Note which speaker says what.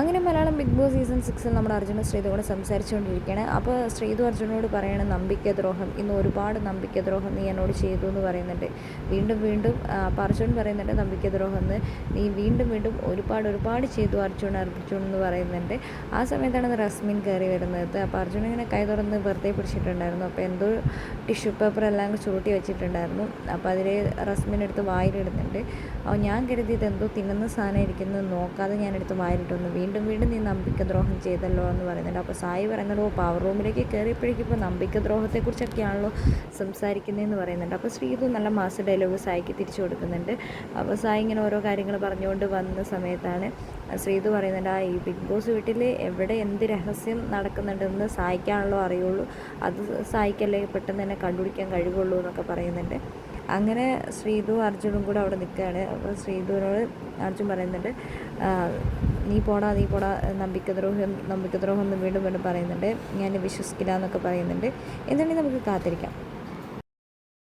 Speaker 1: അങ്ങനെ Malayalam big boss season സിക്സിൽ നമ്മുടെ അർജുന ശ്രീതുവോട് സംസാരിച്ചുകൊണ്ടിരിക്കുകയാണ്. അപ്പോൾ ശ്രീതു അർജുനോട് പറയണം നമ്പിക്കദ്രോഹം. ഇന്ന് ഒരുപാട് നമ്പിക്കദ്രോഹം നീ എന്നോട് ചെയ്തു എന്ന് പറയുന്നുണ്ട്. വീണ്ടും വീണ്ടും അർജുൻ പറയുന്നുണ്ട് നമ്പിക്കദ്രോഹം എന്ന്. നീ വീണ്ടും വീണ്ടും ഒരുപാട് ഒരുപാട് ചെയ്തു അർജുൻ അർജുൻ എന്ന് പറയുന്നുണ്ട്. ആ സമയത്താണ് റസ്മിൻ കയറി വരുന്നത്. അപ്പോൾ അർജുൻ ഇങ്ങനെ കൈ തുറന്ന് വെറുതെ പിടിച്ചിട്ടുണ്ടായിരുന്നു. അപ്പോൾ എന്തോ ടിഷ്യൂ പേപ്പർ എല്ലാം ചുരുട്ടി ചൂട്ടി വെച്ചിട്ടുണ്ടായിരുന്നു. അപ്പോൾ അതിൽ റസ്മിൻ എടുത്ത് വായിലിടുന്നുണ്ട്. അപ്പോൾ ഞാൻ കരുതി എന്തോ തിന്നുന്ന സാധനം ഇരിക്കുന്നത് നോക്കാതെ ഞാൻ എടുത്ത് വായിലിട്ടു വീണ്ടും വീണ്ടും നീ നമ്പിക്കദ്രോഹം ചെയ്തല്ലോ എന്ന് പറയുന്നുണ്ട്. അപ്പോൾ സായി പറയുന്നുണ്ട് ഓ പവർ റൂമിലേക്ക് കയറിയപ്പോഴേക്കും ഇപ്പോൾ നമ്പിക്കദ്രോഹത്തെക്കുറിച്ചൊക്കെയാണല്ലോ സംസാരിക്കുന്നതെന്ന് പറയുന്നുണ്ട്. അപ്പോൾ ശ്രീതു നല്ല മാസ ഡയലോഗ് സായിക്ക് തിരിച്ചു കൊടുക്കുന്നുണ്ട്. അപ്പോൾ സായി ഇങ്ങനെ ഓരോ കാര്യങ്ങൾ പറഞ്ഞുകൊണ്ട് വന്ന സമയത്താണ് ശ്രീതു പറയുന്നുണ്ട് ആ ഈ ബിഗ് ബോസ് വീട്ടിൽ എവിടെ എന്ത് രഹസ്യം നടക്കുന്നുണ്ടെന്ന് സായിക്കാണല്ലോ അറിയുള്ളൂ. അത് സായിക്കല്ലേ പെട്ടെന്ന് തന്നെ കണ്ടുപിടിക്കാൻ കഴിവുള്ളൂ എന്നൊക്കെ പറയുന്നുണ്ട്. അങ്ങനെ ശ്രീതു അർജുനും കൂടെ അവിടെ നിൽക്കുകയാണ്. അപ്പോൾ ശ്രീതുവിനോട് അർജുൻ പറയുന്നുണ്ട് നീ പോടാ നീ പോടാ നമ്പിക്കദ്രോഹം നമ്പിക്കദ്രോഹം എന്ന് വീണ്ടും വീണ്ടും പറയുന്നുണ്ട്. ഞാൻ വിശ്വസിക്കില്ല എന്നൊക്കെ പറയുന്നുണ്ട്. എന്താണെങ്കിൽ നമുക്ക് കാത്തിരിക്കാം.